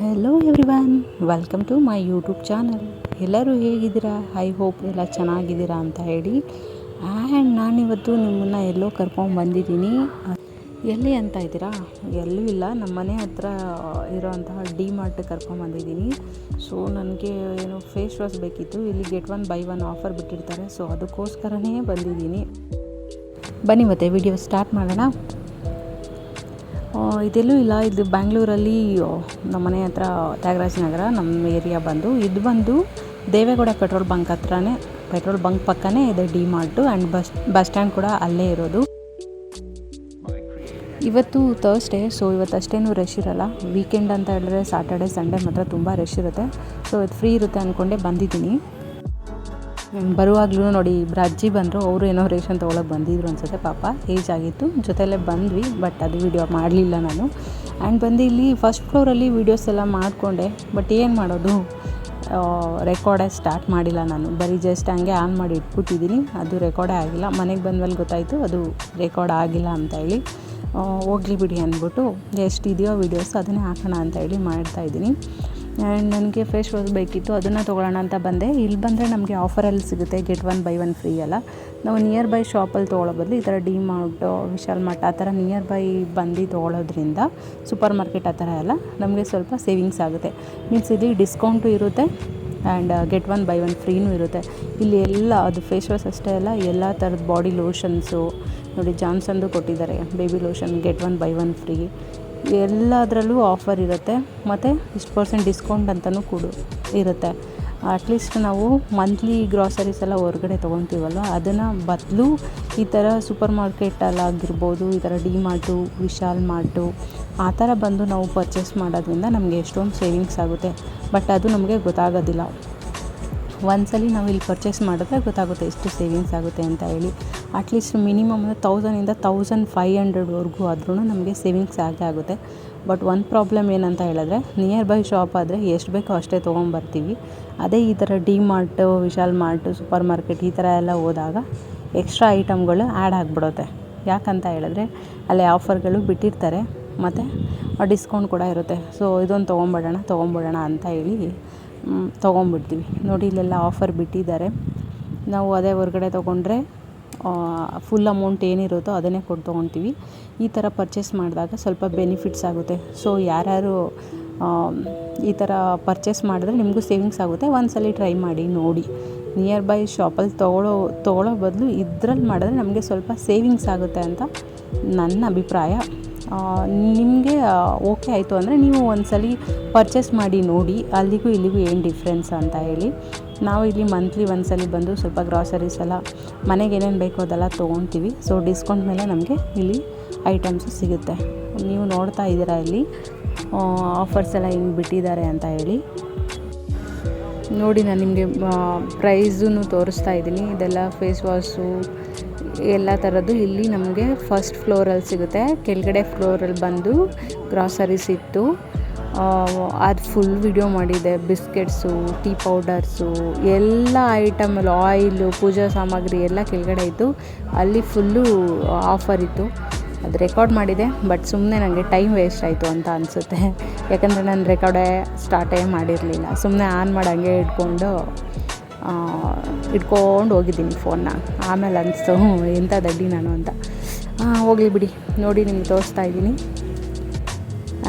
Hello one welcome to my YouTube channel ಎಲ್ಲರೂ ಹೇಗಿದ್ದೀರಾ? I hope ಎಲ್ಲ ಚೆನ್ನಾಗಿದ್ದೀರಾ ಅಂತ ಹೇಳಿ. ಆ್ಯಂಡ್ ನಾನಿವತ್ತು ನಿಮ್ಮನ್ನು ಎಲ್ಲೋ ಕರ್ಕೊಂಡು ಬಂದಿದ್ದೀನಿ. ಎಲ್ಲಿ ಅಂತ ಇದ್ದೀರಾ? ಎಲ್ಲೂ ಇಲ್ಲ. ನಮ್ಮ ಮನೆ ಹತ್ರ ಇರೋವಂತಹ ಡಿ ಮಾರ್ಟ್ ಕರ್ಕೊಂಡು ಬಂದಿದ್ದೀನಿ. ಸೊ ನನಗೆ ಏನು ಫೇಸ್ ವಾಶ್ ಬೇಕಿತ್ತು. ಇಲ್ಲಿ get one buy one offer ಬಿಟ್ಟಿರ್ತಾರೆ. ಸೊ ಅದಕ್ಕೋಸ್ಕರನೇ ಬಂದಿದ್ದೀನಿ. ಬನ್ನಿ ಮತ್ತೆ ವಿಡಿಯೋ ಸ್ಟಾರ್ಟ್ ಮಾಡೋಣ. ಇದೆಲ್ಲೂ ಇಲ್ಲ. ಇದು ಬ್ಯಾಂಗ್ಳೂರಲ್ಲಿ ನಮ್ಮ ಮನೆ ಹತ್ರ ತ್ಯಾಗರಾಜ ನಗರ, ನಮ್ಮ ಏರಿಯಾ ಬಂದು, ಇದು ಬಂದು ದೇವೇಗೌಡ ಪೆಟ್ರೋಲ್ ಬಂಕ್ ಹತ್ರನೇ ಪೆಟ್ರೋಲ್ ಬಂಕ್ ಪಕ್ಕನೇ ಇದೆ DMart and bus bus stand ಕೂಡ ಅಲ್ಲೇ ಇರೋದು. ಇವತ್ತು ತರ್ಸ್ಡೇ ಸೊ ಇವತ್ತು ಅಷ್ಟೇನು ರಶ್ ಇರಲ್ಲ. ವೀಕೆಂಡ್ ಅಂತ ಹೇಳಿದ್ರೆ ಸಾಟರ್ಡೆ ಸಂಡೇ ಮಾತ್ರ ತುಂಬ ರಶ್ ಇರುತ್ತೆ. ಸೊ ಇದು ಫ್ರೀ ಇರುತ್ತೆ ಅಂದ್ಕೊಂಡೆ ಬಂದಿದ್ದೀನಿ. ಬರುವಾಗಲೂ ನೋಡಿ ಇಬ್ಬರು ಅಜ್ಜಿ ಬಂದರು, ಅವರು ಏನೋ ರೇಷನ್ ತೊಗೊಳಕ್ಕೆ ಬಂದಿದ್ರು ಅನ್ಸುತ್ತೆ. ಪಾಪ ಏಜ್ ಆಗಿತ್ತು. ಜೊತೆಯಲ್ಲೇ ಬಂದ್ವಿ ಬಟ್ ಅದು ವಿಡಿಯೋ ಮಾಡಲಿಲ್ಲ ನಾನು. ಆ್ಯಂಡ್ ಬಂದು ಇಲ್ಲಿ ಫಸ್ಟ್ ಫ್ಲೋರಲ್ಲಿ ವೀಡಿಯೋಸ್ ಎಲ್ಲ ಮಾಡಿಕೊಂಡೆ ಬಟ್ ಏನು ಮಾಡೋದು? ರೆಕಾರ್ಡೇ ಸ್ಟಾರ್ಟ್ ಮಾಡಿಲ್ಲ ನಾನು. ಬರೀ ಜಸ್ಟ್ ಹಂಗೆ ಆನ್ ಮಾಡಿ ಇಟ್ಬಿಟ್ಟಿದ್ದೀನಿ. ಅದು ರೆಕಾರ್ಡೇ ಆಗಿಲ್ಲ. ಮನೆಗೆ ಬಂದಮೇಲೆ ಗೊತ್ತಾಯಿತು, ಅದು ರೆಕಾರ್ಡ್ ಆಗಿಲ್ಲ ಅಂತ ಹೇಳಿ. ಹೋಗ್ಲಿ ಬಿಡಿ ಅಂದ್ಬಿಟ್ಟು ಎಷ್ಟಿದೆಯೋ ವೀಡಿಯೋಸ್ ಅದನ್ನೇ ಹಾಕೋಣ ಅಂತ ಹೇಳಿ ಮಾಡ್ತಾಯಿದ್ದೀನಿ ಆ್ಯಂಡ್ ನನಗೆ ಫೇಸ್ ವಾಶ್ ಬೇಕಿತ್ತು, ಅದನ್ನು ತೊಗೊಳ್ಳೋಣ ಅಂತ ಬಂದೆ. ಇಲ್ಲಿ ಬಂದರೆ ನಮಗೆ ಆಫರಲ್ಲಿ ಸಿಗುತ್ತೆ get one buy one free ಅಲ್ಲ. ನಾವು ನಿಯರ್ ಬೈ ಶಾಪಲ್ಲಿ ತೊಗೊಳ್ಳೋ ಬದಲು ಈ ಥರ ಡಿ ಮಾರ್ಟ್ ವಿಶಾಲ್ ಮಾರ್ಟ್ ಆ ಥರ ನಿಯರ್ ಬೈ ಬಂದು ತೊಗೊಳೋದ್ರಿಂದ ಸೂಪರ್ ಮಾರ್ಕೆಟ್ ಆ ಥರ ಎಲ್ಲ ನಮಗೆ ಸ್ವಲ್ಪ ಸೇವಿಂಗ್ಸ್ ಆಗುತ್ತೆ. ಮೀನ್ಸ್ ಇಲ್ಲಿ ಡಿಸ್ಕೌಂಟು ಇರುತ್ತೆ and get one buy one ಫ್ರೀನೂ ಇರುತ್ತೆ. ಇಲ್ಲಿ ಎಲ್ಲ ಅದು ಫೇಸ್ ವಾಶ್ ಅಷ್ಟೇ ಅಲ್ಲ, ಎಲ್ಲ ಥರದ ಬಾಡಿ ಲೋಷನ್ಸು ನೋಡಿ ಜಾನ್ಸನ್ದು ಕೊಟ್ಟಿದ್ದಾರೆ baby lotion get one buy one free ಎಲ್ಲದರಲ್ಲೂ ಆಫರ್ ಇರುತ್ತೆ. ಮತ್ತು ಇಷ್ಟು ಪರ್ಸೆಂಟ್ ಡಿಸ್ಕೌಂಟ್ ಅಂತಲೂ ಕೂಡ ಇರುತ್ತೆ. ಅಟ್ಲೀಸ್ಟ್ ನಾವು ಮಂತ್ಲಿ ಗ್ರಾಸರೀಸ್ ಎಲ್ಲ ಹೊರಗಡೆ ತೊಗೊತೀವಲ್ವ ಅದನ್ನು ಬದಲು ಈ ಥರ ಸೂಪರ್ ಮಾರ್ಕೆಟಲ್ಲಾಗಿರ್ಬೋದು ಈ ಥರ ಡಿ ಮಾರ್ಟು ವಿಶಾಲ್ ಮಾರ್ಟು ಆ ಥರ ಬಂದು ನಾವು ಪರ್ಚೇಸ್ ಮಾಡೋದ್ರಿಂದ ನಮಗೆ ಎಷ್ಟೊಂದು ಸೇವಿಂಗ್ಸ್ ಆಗುತ್ತೆ. ಬಟ್ ಅದು ನಮಗೆ ಗೊತ್ತಾಗೋದಿಲ್ಲ. ಒಂದ್ಸಲಿ ನಾವು ಇಲ್ಲಿ ಪರ್ಚೇಸ್ ಮಾಡಿದ್ರೆ ಗೊತ್ತಾಗುತ್ತೆ ಎಷ್ಟು ಸೇವಿಂಗ್ಸ್ ಆಗುತ್ತೆ ಅಂತ ಹೇಳಿ. ಅಟ್ಲೀಸ್ಟ್ ಮಿನಿಮಮ್ ಅಂದರೆ ತೌಸಂಡಿಂದ ತೌಸಂಡ್ ಫೈವ್ ಹಂಡ್ರೆಡ್ವರೆಗೂ ಆದ್ರೂ ನಮಗೆ ಸೇವಿಂಗ್ಸ್ ಆಗೇ ಆಗುತ್ತೆ. ಬಟ್ ಒಂದು ಪ್ರಾಬ್ಲಮ್ ಏನಂತ ಹೇಳಿದ್ರೆ ನಿಯರ್ ಬೈ ಶಾಪ್ ಆದರೆ ಎಷ್ಟು ಬೇಕೋ ಅಷ್ಟೇ ತೊಗೊಂಬರ್ತೀವಿ. ಅದೇ ಈ ಥರ D mart Vishal mart super market ಈ ಥರ ಎಲ್ಲ ಹೋದಾಗ ಎಕ್ಸ್ಟ್ರಾ ಐಟಮ್ಗಳು ಆ್ಯಡ್ ಆಗಿಬಿಡುತ್ತೆ. ಯಾಕಂತ ಹೇಳಿದ್ರೆ, ಅಲ್ಲಿ ಆಫರ್ಗಳು ಬಿಟ್ಟಿರ್ತಾರೆ, ಮತ್ತು ಡಿಸ್ಕೌಂಟ್ ಕೂಡ ಇರುತ್ತೆ. ಸೊ ಇದೊಂದು ತೊಗೊಂಬಿಡೋಣ ತೊಗೊಂಬಿಡೋಣ ಅಂತ ಹೇಳಿ ತೊಗೊಂಬಿಡ್ತೀವಿ ನೋಡಿ, ಇಲ್ಲೆಲ್ಲ ಆಫರ್ ಬಿಟ್ಟಿದ್ದಾರೆ. ನಾವು ಅದೇ ಹೊರಗಡೆ ತೊಗೊಂಡ್ರೆ ಫುಲ್ ಅಮೌಂಟ್ ಏನಿರುತ್ತೋ ಅದನ್ನೇ ಕೊಟ್ಟು ತೊಗೊತೀವಿ. ಈ ಥರ ಪರ್ಚೇಸ್ ಮಾಡಿದಾಗ ಸ್ವಲ್ಪ ಬೆನಿಫಿಟ್ಸ್ ಆಗುತ್ತೆ. ಸೊ ಯಾರ್ಯಾರು ಈ ಥರ ಪರ್ಚೇಸ್ ಮಾಡಿದ್ರೆ ನಿಮಗೂ ಸೇವಿಂಗ್ಸ್ ಆಗುತ್ತೆ. ಒಂದ್ಸಲ ಟ್ರೈ ಮಾಡಿ, ನೋಡಿ. ನಿಯರ್ ಬೈ ಶಾಪಲ್ಲಿ ತೊಗೊಳ್ಳೋ ತೊಗೊಳ್ಳೋ ಬದಲು ಇದ್ರಲ್ಲಿ ಮಾಡಿದ್ರೆ ನಮಗೆ ಸ್ವಲ್ಪ ಸೇವಿಂಗ್ಸ್ ಆಗುತ್ತೆ ಅಂತ ನನ್ನ ಅಭಿಪ್ರಾಯ. ನಿಮಗೆ ಓಕೆ ಆಯಿತು ಅಂದರೆ ನೀವು ಒಂದ್ಸಲ ಪರ್ಚೇಸ್ ಮಾಡಿ ನೋಡಿ, ಅಲ್ಲಿಗೂ ಇಲ್ಲಿಗೂ ಏನು ಡಿಫ್ರೆನ್ಸ್ ಅಂತ ಹೇಳಿ. ನಾವು ಇಲ್ಲಿ ಮಂತ್ಲಿ ಒಂದ್ಸಲ ಬಂದು ಸ್ವಲ್ಪ ಗ್ರಾಸರೀಸ್ ಎಲ್ಲ, ಮನೆಗೆ ಏನೇನು ಬೇಕೋ ಅದೆಲ್ಲ ತೊಗೊತೀವಿ. ಸೊ ಡಿಸ್ಕೌಂಟ್ ಮೇಲೆ ನಮಗೆ ಇಲ್ಲಿ ಐಟಮ್ಸು ಸಿಗುತ್ತೆ. ನೀವು ನೋಡ್ತಾ ಇದ್ದೀರಾ ಇಲ್ಲಿ ಆಫರ್ಸ್ ಎಲ್ಲ ಹಿಂಗೆ ಬಿಟ್ಟಿದ್ದಾರೆ ಅಂತ ಹೇಳಿ. ನೋಡಿ, ನಾನು ನಿಮಗೆ ಪ್ರೈಸೂ ತೋರಿಸ್ತಾ ಇದ್ದೀನಿ. ಇದೆಲ್ಲ ಫೇಸ್ ವಾಶು ಎಲ್ಲ ಥರದ್ದು ಇಲ್ಲಿ ನಮಗೆ ಫಸ್ಟ್ ಫ್ಲೋರಲ್ಲಿ ಸಿಗುತ್ತೆ. ಕೆಳಗಡೆ ಫ್ಲೋರಲ್ಲಿ ಬಂದು ಗ್ರಾಸರೀಸ್ ಇತ್ತು. ಅದು ಫುಲ್ ವಿಡಿಯೋ ಮಾಡಿದೆ. ಬಿಸ್ಕೆಟ್ಸು ಟೀ ಪೌಡರ್ಸು ಎಲ್ಲ ಐಟಮಲ್ಲಿ ಆಯಿಲು ಪೂಜಾ ಸಾಮಗ್ರಿ ಎಲ್ಲ ಕೆಳಗಡೆ ಇತ್ತು. ಅಲ್ಲಿ ಫುಲ್ಲು ಆಫರ್ ಇತ್ತು. ಅದು ರೆಕಾರ್ಡ್ ಮಾಡಿದೆ ಬಟ್ ಸುಮ್ಮನೆ ನನಗೆ ಟೈಮ್ ವೇಸ್ಟ್ ಆಯಿತು ಅಂತ ಅನಿಸುತ್ತೆ. ಯಾಕಂದರೆ ನಾನು ರೆಕಾರ್ಡೇ ಸ್ಟಾರ್ಟೇ ಮಾಡಿರಲಿಲ್ಲ. ಸುಮ್ಮನೆ ಆನ್ ಮಾಡಿ ಹಂಗೆ ಇಟ್ಕೊಂಡು ಇಟ್ಕೊಂಡು ಹೋಗಿದ್ದೀನಿ ಫೋನ್ನ ಆಮೇಲೆ ಅನಿಸ್ತು ಎಂಥ ದಡ್ಡಿ ನಾನು ಅಂತ. ಹೋಗಲಿ ಬಿಡಿ, ನೋಡಿ ನಿಮ್ಗೆ ತೋರಿಸ್ತಾ ಇದ್ದೀನಿ.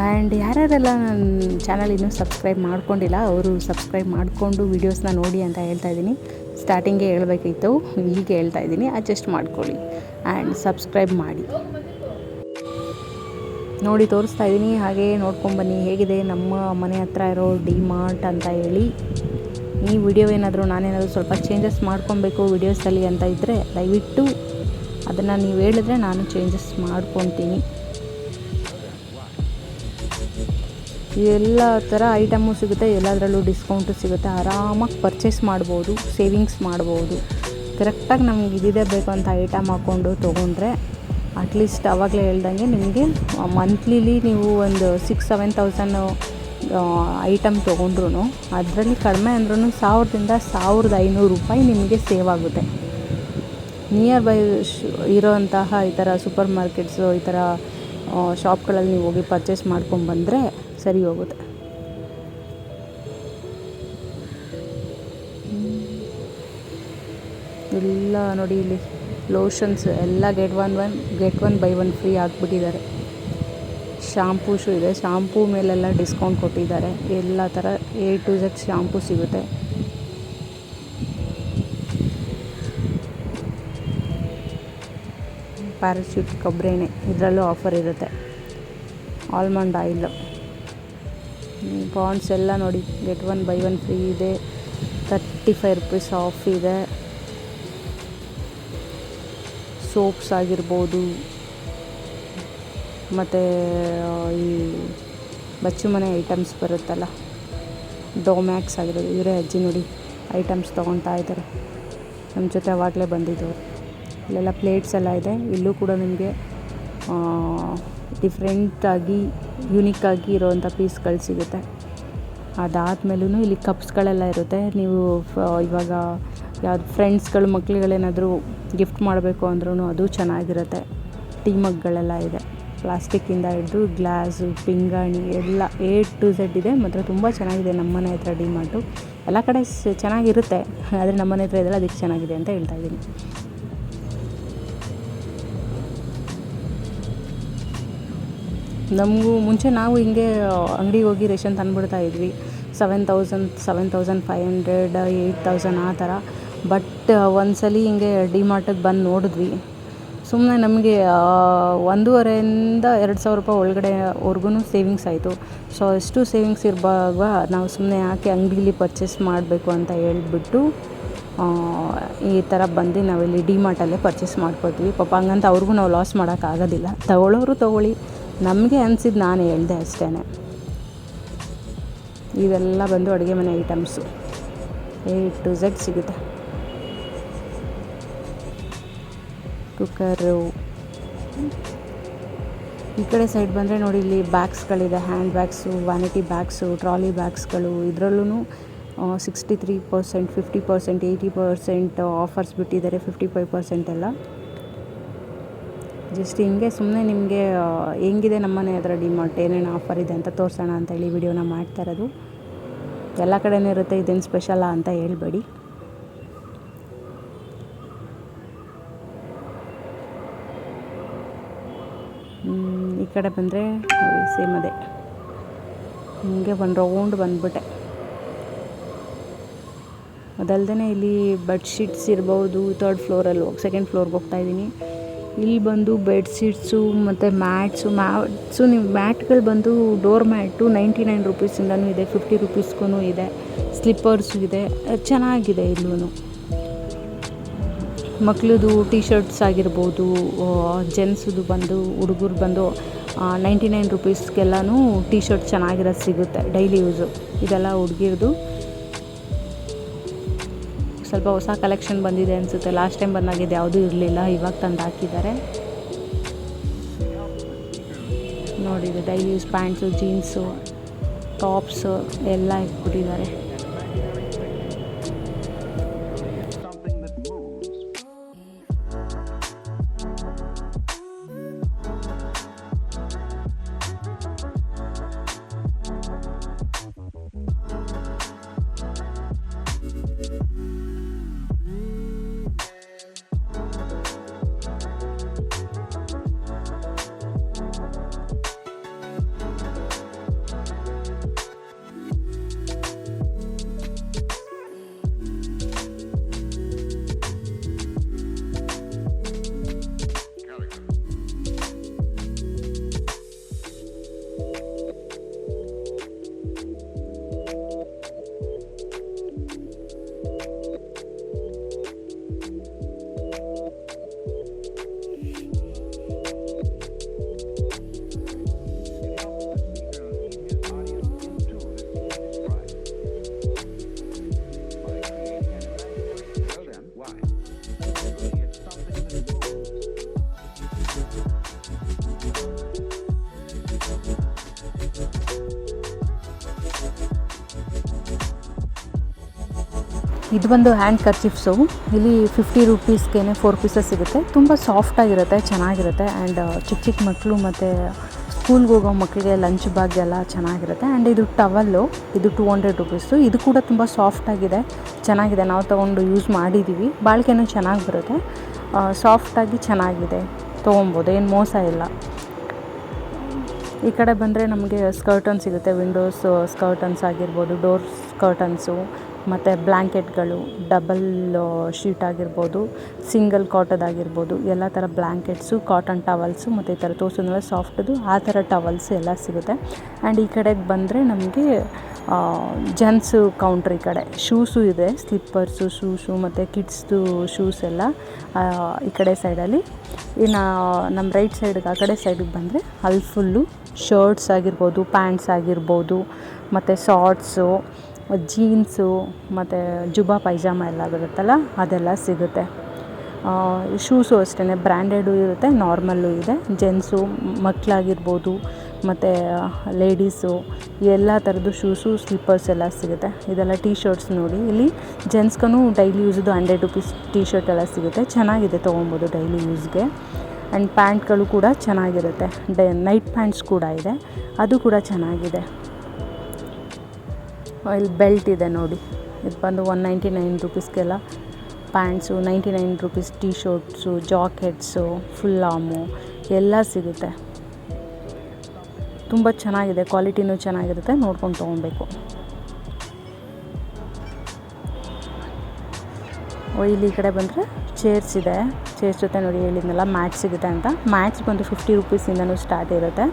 ಆ್ಯಂಡ್ ಯಾರ್ಯಾರೆಲ್ಲ ನನ್ನ ಚಾನಲ್ ಇನ್ನೂ ಸಬ್ಸ್ಕ್ರೈಬ್ ಮಾಡ್ಕೊಂಡಿಲ್ಲ, ಅವರು ಸಬ್ಸ್ಕ್ರೈಬ್ ಮಾಡಿಕೊಂಡು ವೀಡಿಯೋಸ್ನ ನೋಡಿ ಅಂತ ಹೇಳ್ತಾ ಇದ್ದೀನಿ. ಸ್ಟಾರ್ಟಿಂಗೇ ಹೇಳಬೇಕಿತ್ತು, ಹೀಗೆ ಹೇಳ್ತಾ ಇದ್ದೀನಿ ಅಡ್ಜಸ್ಟ್ ಮಾಡ್ಕೊಳ್ಳಿ. ಆ್ಯಂಡ್ ಸಬ್ಸ್ಕ್ರೈಬ್ ಮಾಡಿ. ನೋಡಿ, ತೋರಿಸ್ತಾ ಇದ್ದೀನಿ, ಹಾಗೆ ನೋಡ್ಕೊಂಬನ್ನಿ ಹೇಗಿದೆ ನಮ್ಮ ಮನೆ ಹತ್ರ ಇರೋ ಡಿ ಮಾರ್ಟ್ ಅಂತ ಹೇಳಿ. ಈ ವಿಡಿಯೋ ಏನಾದರೂ ನಾನೇನಾದರೂ ಸ್ವಲ್ಪ ಚೇಂಜಸ್ ಮಾಡ್ಕೊಬೇಕು ವಿಡಿಯೋಸಲ್ಲಿ ಅಂತ ಇದ್ದರೆ ದಯವಿಟ್ಟು ಅದನ್ನು ನೀವು ಹೇಳಿದ್ರೆ ನಾನು ಚೇಂಜಸ್ ಮಾಡ್ಕೊತೀನಿ. ಎಲ್ಲ ಥರ ಐಟಮು ಸಿಗುತ್ತೆ, ಎಲ್ಲದರಲ್ಲೂ ಡಿಸ್ಕೌಂಟು ಸಿಗುತ್ತೆ. ಆರಾಮಾಗಿ ಪರ್ಚೇಸ್ ಮಾಡ್ಬೋದು ಸೇವಿಂಗ್ಸ್ ಮಾಡ್ಬೋದು. ಕರೆಕ್ಟಾಗಿ ನಮ್ಗೆ ಇದಿದೆ ಬೇಕು ಅಂತ ಐಟಮ್ ಹಾಕ್ಕೊಂಡು ತೊಗೊಂಡ್ರೆ ಅಟ್ಲೀಸ್ಟ್ ಆವಾಗಲೇ ಹೇಳ್ದಂಗೆ ನಿಮಗೆ ಮಂತ್ಲಿಲಿ ನೀವು ಒಂದು ಸಿಕ್ಸ್ ಸೆವೆನ್ ತೌಸಂಡ್ ಐಟಮ್ ತೊಗೊಂಡ್ರು ಅದರಲ್ಲಿ ಕಡಿಮೆ ಅಂದ್ರೂ ಸಾವಿರದಿಂದ ಸಾವಿರದ ಐನೂರು ರೂಪಾಯಿ ನಿಮಗೆ ಸೇವ್ ಆಗುತ್ತೆ. ನಿಯರ್ ಬೈ ಇರೋವಂತಹ ಈ ಥರ ಸೂಪರ್ ಮಾರ್ಕೆಟ್ಸು ಈ ಥರ ಶಾಪ್ಗಳಲ್ಲಿ ನೀವು ಹೋಗಿ ಪರ್ಚೇಸ್ ಮಾಡ್ಕೊಂಡ್ಬಂದರೆ ಸರಿ ಹೋಗುತ್ತೆ. ಎಲ್ಲ ನೋಡಿ ಇಲ್ಲಿ ಲೋಷನ್ಸ್ ಎಲ್ಲ get one one get one buy one free ಹಾಕ್ಬಿಟ್ಟಿದ್ದಾರೆ shampoos ಇದೆ. ಶಾಂಪೂ ಮೇಲೆಲ್ಲ ಡಿಸ್ಕೌಂಟ್ ಕೊಟ್ಟಿದ್ದಾರೆ. ಎಲ್ಲ ಥರ ಎ ಟು ಝಡ್ ಶಾಂಪೂ ಸಿಗುತ್ತೆ. ಪ್ಯಾರಾಶೂಟ್ ಕೊಬ್ಬರಿ ಎಣ್ಣೆ ಇದರಲ್ಲೂ ಆಫರ್ ಇರುತ್ತೆ. ಆಲ್ಮಂಡ್ ಆಯಿಲ್ ಬಾಂಡ್ಸ್ ಎಲ್ಲ ನೋಡಿ. Get one buy one free ಇದೆ. ತರ್ಟಿ ಫೈವ್ ರುಪೀಸ್ ಆಫ್ ಇದೆ. ಸೋಪ್ಸ್ ಆಗಿರ್ಬೋದು. ಮತ್ತು ಈ ಬಚ್ಚು ಮನೆ ಐಟಮ್ಸ್ ಬರುತ್ತಲ್ಲ, ಡೋಮ್ಯಾಕ್ಸ್ ಆಗಿರೋದು ಇವರೇ ಅಜ್ಜಿ ನೋಡಿ ಐಟಮ್ಸ್ ತೊಗೊತಾ ಇದ್ದಾರೆ. ನಮ್ಮ ಜೊತೆ ಅವಾಗಲೇ ಬಂದಿದ್ದು ಇಲ್ಲೆಲ್ಲ ಪ್ಲೇಟ್ಸ್ ಎಲ್ಲ ಇದೆ. ಇಲ್ಲೂ ಕೂಡ ನಿಮಗೆ ಡಿಫ್ರೆಂಟಾಗಿ ಯುನಿಕ್ಕಾಗಿ ಇರೋವಂಥ ಪೀಸ್ಗಳು ಸಿಗುತ್ತೆ. ಅದಾದಮೇಲೂ ಇಲ್ಲಿ ಕಪ್ಸ್ಗಳೆಲ್ಲ ಇರುತ್ತೆ. ನೀವು ಇವಾಗ ಯಾವ್ದು ಫ್ರೆಂಡ್ಸ್ಗಳು ಮಕ್ಕಳುಗಳೇನಾದರೂ ಗಿಫ್ಟ್ ಮಾಡಬೇಕು ಅಂದ್ರೂ ಅದು ಚೆನ್ನಾಗಿರುತ್ತೆ. ಟೀ ಮಗ್ಗಳೆಲ್ಲ ಇದೆ. ಪ್ಲಾಸ್ಟಿಕ್ಕಿಂದ ಹಿಡಿದು ಗ್ಲಾಸು, ಪಿಂಗಾಣಿ ಎಲ್ಲ ಎ ಟು ಝೆಡ್ ಇದೆ. ಮಾತ್ರ ತುಂಬ ಚೆನ್ನಾಗಿದೆ. ನಮ್ಮ ಮನೆ ಹತ್ರ ಡಿ ಮಾರ್ಟು ಎಲ್ಲ ಕಡೆ ಚೆನ್ನಾಗಿರುತ್ತೆ. ಆದರೆ ನಮ್ಮ ಮನೆ ಹತ್ರ ಇದೆಲ್ಲ ಅದಕ್ಕೆ ಚೆನ್ನಾಗಿದೆ ಅಂತ ಹೇಳ್ತಾ ಇದ್ದೀನಿ. ನಮಗೂ ಮುಂಚೆ ನಾವು ಹಿಂಗೆ ಅಂಗಡಿಗೆ ಹೋಗಿ ರೇಷನ್ ತಂದುಬಿಡ್ತಾ ಇದ್ವಿ. Seven thousand seven thousand five hundred eight thousand ಆ ಥರ. ಬಟ್ ಒಂದ್ಸಲಿ ಹಿಂಗೆ ಡಿ ಮಾರ್ಟಿಗೆ ಬಂದು ನೋಡಿದ್ವಿ. ಸುಮ್ಮನೆ ನಮಗೆ ಒಂದೂವರೆಯಿಂದ ಎರಡು ಸಾವಿರ ರೂಪಾಯಿ ಒಳಗಡೆವರ್ಗು ಸೇವಿಂಗ್ಸ್ ಆಯಿತು. ಸೊ ಅಷ್ಟು ಸೇವಿಂಗ್ಸ್ ಇರುವಾಗ ನಾವು ಸುಮ್ಮನೆ ಯಾಕೆ ಅಂಗಡಿಲಿ ಪರ್ಚೇಸ್ ಮಾಡಬೇಕು ಅಂತ ಹೇಳಿಬಿಟ್ಟು ಈ ಥರ ಬಂದು ನಾವಿಲ್ಲಿ ಡಿ ಮಾರ್ಟಲ್ಲೇ ಪರ್ಚೇಸ್ ಮಾಡ್ಕೊತೀವಿ. ಪಾಪ ಹಂಗಂತ ಅವ್ರಿಗೂ ನಾವು ಲಾಸ್ ಮಾಡೋಕ್ಕಾಗೋದಿಲ್ಲ ತಗೊಳ್ಳೋರು ತೊಗೊಳ್ಳಿ. ನಮಗೆ ಅನ್ಸಿದ್ದು ನಾನು ಹೇಳ್ದೆ ಅಷ್ಟೇ ಇವೆಲ್ಲ ಬಂದು ಅಡುಗೆ ಮನೆ ಐಟಮ್ಸು ಎ ಟು ಝೆಡ್ ಸಿಗುತ್ತೆ. ಕುಕ್ಕರು ಈ ಕಡೆ ಸೈಡ್ ಬಂದರೆ ನೋಡಿ, ಇಲ್ಲಿ ಬ್ಯಾಗ್ಸ್ಗಳಿದೆ hand bags vanity bags trolley ಬ್ಯಾಗ್ಸ್ಗಳು ಇದರಲ್ಲೂ sixty three percent fifty percent eighty percent offers ಬಿಟ್ಟಿದ್ದಾರೆ ಫಿಫ್ಟಿ ಫೈವ್ ಪರ್ಸೆಂಟ್ ಎಲ್ಲ. ಜಸ್ಟ್ ಹಿಂಗೆ ಸುಮ್ಮನೆ ನಿಮಗೆ ಹೆಂಗಿದೆ ನಮ್ಮನೆ ಹತ್ರ ಡಿಮಾರ್ಟ್ ಏನೇನು ಆಫರ್ ಇದೆ ಅಂತ ತೋರಿಸೋಣ ಅಂತೇಳಿ ವಿಡಿಯೋನ ಮಾಡ್ತಾ ಇರೋದು. ಎಲ್ಲ ಕಡೆನೂ ಇರುತ್ತೆ, ಇದೇನು ಸ್ಪೆಷಲ್ಲ ಅಂತ ಹೇಳ್ಬೇಡಿ. ಕಡೆ ಬಂದರೆ ಸೇಮ್ ಅದೇ. ಹಿಂಗೆ ಒಂದು ರೌಂಡ್ ಬಂದ್ಬಿಟ್ಟೆ. ಅದಲ್ಲದೆ ಇಲ್ಲಿ ಬೆಡ್ಶೀಟ್ಸ್ ಇರ್ಬೋದು ತರ್ಡ್ ಫ್ಲೋರಲ್ಲಿ ಹೋಗಿ ಸೆಕೆಂಡ್ ಫ್ಲೋರ್ಗೆ ಹೋಗ್ತಾ ಇದ್ದೀನಿ. ಇಲ್ಲಿ ಬಂದು ಬೆಡ್ಶೀಟ್ಸು ಮತ್ತು ಮ್ಯಾಟ್ಸು ಮ್ಯಾಟ್ಸು ನೀವು ಮ್ಯಾಟ್ಗಳು ಬಂದು ಡೋರ್ ಮ್ಯಾಟು ನೈಂಟಿ ನೈನ್ ರುಪೀಸಿಂದನೂ ಇದೆ ಫಿಫ್ಟಿ ರುಪೀಸ್ಗೂ ಇದೆ. ಸ್ಲಿಪ್ಪರ್ಸು ಇದೆ, ಚೆನ್ನಾಗಿದೆ ಇಲ್ಲೂ. ಮಕ್ಳದು ಟೀ ಶರ್ಟ್ಸ್ ಆಗಿರ್ಬೋದು ಜೆಂಟ್ಸದು ಬಂದು, ಹುಡುಗರು ಬಂದು ನೈಂಟಿ ನೈನ್ ರುಪೀಸ್ಗೆಲ್ಲನೂ ಟಿ ಶರ್ಟ್ ಚೆನ್ನಾಗಿರೋದು ಸಿಗುತ್ತೆ ಡೈಲಿ ಯೂಸು ಇದೆಲ್ಲ ಹುಡುಗಿರ್ದು ಸ್ವಲ್ಪ ಹೊಸ ಕಲೆಕ್ಷನ್ ಬಂದಿದೆ ಅನಿಸುತ್ತೆ. ಲಾಸ್ಟ್ ಟೈಮ್ ಬಂದಾಗಿದ್ದು ಯಾವುದೂ ಇರಲಿಲ್ಲ, ಇವಾಗ ತಂದು ಹಾಕಿದ್ದಾರೆ. ನೋಡಿದೆ daily use pants jeans tops ಎಲ್ಲ ಇಟ್ಬಿಟ್ಟಿದ್ದಾರೆ. ಇದು ಬಂದು ಹ್ಯಾಂಡ್ ಕರ್ಚಿಫ್ಸು ಇಲ್ಲಿ ಫಿಫ್ಟಿ ರುಪೀಸ್ಗೆ ಫೋರ್ ಪೀಸಸ್ ಸಿಗುತ್ತೆ. ತುಂಬ ಸಾಫ್ಟಾಗಿರುತ್ತೆ ಚೆನ್ನಾಗಿರುತ್ತೆ ಆ್ಯಂಡ್ ಚಿಕ್ಕ ಚಿಕ್ಕ ಮಕ್ಕಳು ಮತ್ತು ಸ್ಕೂಲ್ಗೆ ಹೋಗೋ ಮಕ್ಕಳಿಗೆ ಲಂಚ್ ಬ್ಯಾಗ್ ಎಲ್ಲ ಚೆನ್ನಾಗಿರುತ್ತೆ ಆ್ಯಂಡ್ ಇದು ಟವಲ್ಲು ಇದು ಟೂ ಹಂಡ್ರೆಡ್ ರುಪೀಸು ಇದು ಕೂಡ ತುಂಬ ಸಾಫ್ಟಾಗಿದೆ ಚೆನ್ನಾಗಿದೆ. ನಾವು ತೊಗೊಂಡು ಯೂಸ್ ಮಾಡಿದ್ದೀವಿ ಬಾಳಿಕೆನೂ ಚೆನ್ನಾಗಿ ಬರುತ್ತೆ. ಸಾಫ್ಟಾಗಿ ಚೆನ್ನಾಗಿದೆ. ತೊಗೊಬೋದು, ಏನು ಮೋಸ ಇಲ್ಲ. ಈ ಕಡೆ ಬಂದರೆ ನಮಗೆ ಸ್ಕರ್ಟನ್ ಸಿಗುತ್ತೆ ವಿಂಡೋಸ್ ಸ್ಕರ್ಟನ್ಸ್ ಆಗಿರ್ಬೋದು ಡೋರ್ ಸ್ಕರ್ಟನ್ಸು ಮತ್ತು ಬ್ಲ್ಯಾಂಕೆಟ್ಗಳು, ಡಬಲ್ ಶೀಟ್ ಆಗಿರ್ಬೋದು, ಸಿಂಗಲ್ ಕಾಟದಾಗಿರ್ಬೋದು ಎಲ್ಲ ಥರ ಬ್ಲ್ಯಾಂಕೆಟ್ಸು, ಕಾಟನ್ ಟವಲ್ಸು ಮತ್ತು ಈ ಥರ ತೋರಿಸಿದ್ಮೇಲೆ ಸಾಫ್ಟದು, ಆ ಥರ ಟವಲ್ಸ್ ಎಲ್ಲ ಸಿಗುತ್ತೆ. ಆ್ಯಂಡ್ ಈ ಕಡೆಗೆ ಬಂದರೆ ನಮಗೆ ಜೆಂಟ್ಸು ಕೌಂಟ್ರ್ ಈ ಕಡೆ. ಶೂಸು ಇದೆ, ಸ್ಲಿಪ್ಪರ್ಸು, ಶೂಸು ಮತ್ತು ಕಿಡ್ಸ್ದು ಶೂಸ್ ಎಲ್ಲ ಈ ಕಡೆ ಸೈಡಲ್ಲಿ. ಇನ್ನು, ನಮ್ಮ ರೈಟ್ ಸೈಡ್ಗೆ, ಆ ಕಡೆ ಸೈಡಿಗೆ ಬಂದರೆ ಅಲ್ಲಿ ಫುಲ್ಲು ಶರ್ಟ್ಸ್ ಆಗಿರ್ಬೋದು, ಪ್ಯಾಂಟ್ಸ್ ಆಗಿರ್ಬೋದು, ಮತ್ತು ಶಾರ್ಟ್ಸು ಜೀನ್ಸು ಮತ್ತು ಜುಬಾ ಪೈಜಾಮ ಎಲ್ಲ ಬರುತ್ತಲ್ಲ, ಅದೆಲ್ಲ ಸಿಗುತ್ತೆ. ಶೂಸು ಅಷ್ಟೇ ಬ್ರ್ಯಾಂಡೆಡು ಇರುತ್ತೆ, ನಾರ್ಮಲ್ಲು ಇದೆ. ಜೆಂಟ್ಸು ಮಕ್ಕಳಾಗಿರ್ಬೋದು, ಮತ್ತು ಲೇಡೀಸು, ಎಲ್ಲ ಥರದ್ದು ಶೂಸು, ಸ್ಲಿಪ್ಪರ್ಸ್ ಎಲ್ಲ ಸಿಗುತ್ತೆ. ಇದೆಲ್ಲ ಟೀ ಶರ್ಟ್ಸ್ ನೋಡಿ. ಇಲ್ಲಿ ಜೆಂಟ್ಸ್ಗೂ ಡೈಲಿ ಯೂಸ್ದು ಹಂಡ್ರೆಡ್ ರುಪೀಸ್ ಟೀ ಶರ್ಟ್ ಎಲ್ಲ ಸಿಗುತ್ತೆ. ಚೆನ್ನಾಗಿದೆ ತೊಗೊಬೋದು ಡೈಲಿ ಯೂಸ್ಗೆ. ಆ್ಯಂಡ್ ಪ್ಯಾಂಟ್ಗಳು ಕೂಡ ಚೆನ್ನಾಗಿರುತ್ತೆ. ಡೈ, ನೈಟ್ ಪ್ಯಾಂಟ್ಸ್ ಕೂಡ ಇದೆ. ಅದು ಕೂಡ ಚೆನ್ನಾಗಿದೆ. ಇಲ್ಲಿ ಬೆಲ್ಟ್ ಇದೆ ನೋಡಿ. ಇದು ಬಂದು one ninety nine ರುಪೀಸ್ಗೆಲ್ಲ pants ninety nine rupees T shirts jackets full arm ಎಲ್ಲ ಸಿಗುತ್ತೆ. ತುಂಬ ಚೆನ್ನಾಗಿದೆ, ಕ್ವಾಲಿಟಿನೂ ಚೆನ್ನಾಗಿರುತ್ತೆ, ನೋಡ್ಕೊಂಡು ತೊಗೊಬೇಕು ಇಲ್ಲಿ ಈ ಕಡೆ ಬಂದರೆ ಚೇರ್ಸ್ ಇದೆ. ಚೇರ್ಸ್ ಜೊತೆ ನೋಡಿ ಹೇಳಿದ್ನಲ್ಲ, ಮ್ಯಾಟ್ ಸಿಗುತ್ತೆ ಅಂತ. ಮ್ಯಾಟ್ಸ್ ಬಂದು ಫಿಫ್ಟಿ ರುಪೀಸಿಂದನೂ ಸ್ಟಾರ್ಟ್ ಇರುತ್ತೆ.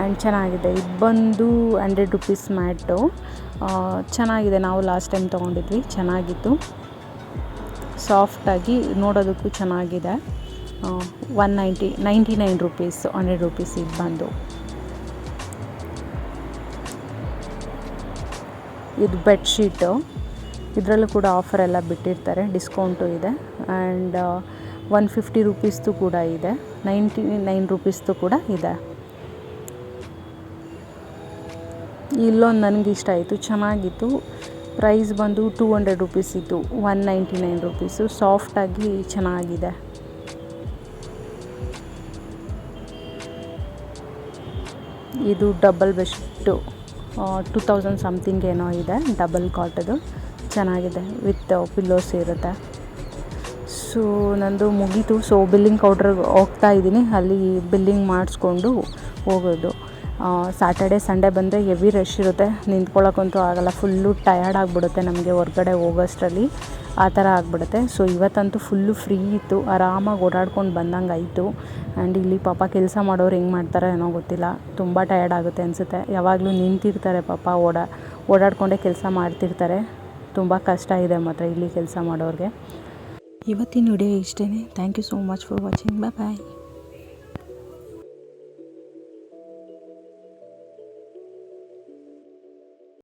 ಆ್ಯಂಡ್ ಚೆನ್ನಾಗಿದೆ. ಇದು ಬಂದು ಹಂಡ್ರೆಡ್ ರುಪೀಸ್ ಮ್ಯಾಟು. ಚೆನ್ನಾಗಿದೆ ನಾವು ಲಾಸ್ಟ್ ಟೈಮ್ ತೊಗೊಂಡಿದ್ವಿ, ಚೆನ್ನಾಗಿತ್ತು. ಸಾಫ್ಟಾಗಿ ನೋಡೋದಕ್ಕೂ ಚೆನ್ನಾಗಿದೆ. One ninety ninety nine rupees hundred rupees ಇದು ಬಂದು. ಇದು ಬೆಡ್ಶೀಟು ಇದರಲ್ಲೂ ಕೂಡ ಆಫರ್ ಎಲ್ಲ ಬಿಟ್ಟಿರ್ತಾರೆ ಡಿಸ್ಕೌಂಟು ಇದೆ. ಆ್ಯಂಡ್ ಒನ್ ಫಿಫ್ಟಿ ರುಪೀಸ್ದು ಕೂಡ ಇದೆ. ನೈಂಟಿ ನೈನ್ ರುಪೀಸ್ದು ಕೂಡ ಇದೆ. ಇಲ್ಲೊಂದು ನನಗೆ ಇಷ್ಟ ಆಯಿತು, ಚೆನ್ನಾಗಿತ್ತು. ಪ್ರೈಸ್ ಬಂದು ಟೂ ಹಂಡ್ರೆಡ್ ರುಪೀಸ್ ಇತ್ತು, ಒನ್ ನೈಂಟಿ ನೈನ್ ರುಪೀಸು ಸಾಫ್ಟಾಗಿ ಚೆನ್ನಾಗಿದೆ. ಇದು double best two thousand something ಏನೋ ಇದೆ, ಡಬಲ್ ಕಾಟದು. ಚೆನ್ನಾಗಿದೆ, ವಿತ್ ಪಿಲ್ಲೋಸ್ ಇರುತ್ತೆ. ಸೊ, ನಂದು ಮುಗೀತು. ಸೊ, ಬಿಲ್ಲಿಂಗ್ ಕೌಂಟ್ರಿಗೆ ಹೋಗ್ತಾ ಇದ್ದೀನಿ. ಅಲ್ಲಿ ಬಿಲ್ಲಿಂಗ್ ಮಾಡಿಸ್ಕೊಂಡು ಹೋಗೋದು. ಸ್ಯಾಟರ್ಡೆ ಸಂಡೇ ಬಂದರೆ ಹೆವಿ ರಶ್ ಇರುತ್ತೆ. ನಿಂತ್ಕೊಳ್ಳೋಕ್ಕಂತೂ ಆಗಲ್ಲ. ಫುಲ್ಲು ಟಯರ್ಡ್ ಆಗಿಬಿಡುತ್ತೆ ನಮಗೆ ಹೊರ್ಗಡೆ ಹೋಗೋಷ್ಟರಲ್ಲಿ. ಆ ಥರ ಆಗಿಬಿಡುತ್ತೆ. ಸೊ ಇವತ್ತಂತೂ ಫುಲ್ಲು ಫ್ರೀ ಇತ್ತು. ಆರಾಮಾಗಿ ಓಡಾಡ್ಕೊಂಡು ಬಂದಂಗೆ ಆಯಿತು. ಆ್ಯಂಡ್ ಇಲ್ಲಿ ಪಾಪ ಕೆಲಸ ಮಾಡೋರು ಹೆಂಗೆ ಮಾಡ್ತಾರೋ ಏನೋ ಗೊತ್ತಿಲ್ಲ. ತುಂಬ ಟಯರ್ಡ್ ಆಗುತ್ತೆ ಅನಿಸುತ್ತೆ. ಯಾವಾಗಲೂ ನಿಂತಿರ್ತಾರೆ ಪಾಪ. ಓಡಾ, ಓಡಾಡ್ಕೊಂಡೇ ಕೆಲಸ ಮಾಡ್ತಿರ್ತಾರೆ. ತುಂಬ ಕಷ್ಟ ಇದೆ ಮಾತ್ರ ಇಲ್ಲಿ ಕೆಲಸ ಮಾಡೋರಿಗೆ. ಇವತ್ತಿನ ವಿಡಿಯೋ ಇಷ್ಟೇ thank you so much for watching bye bye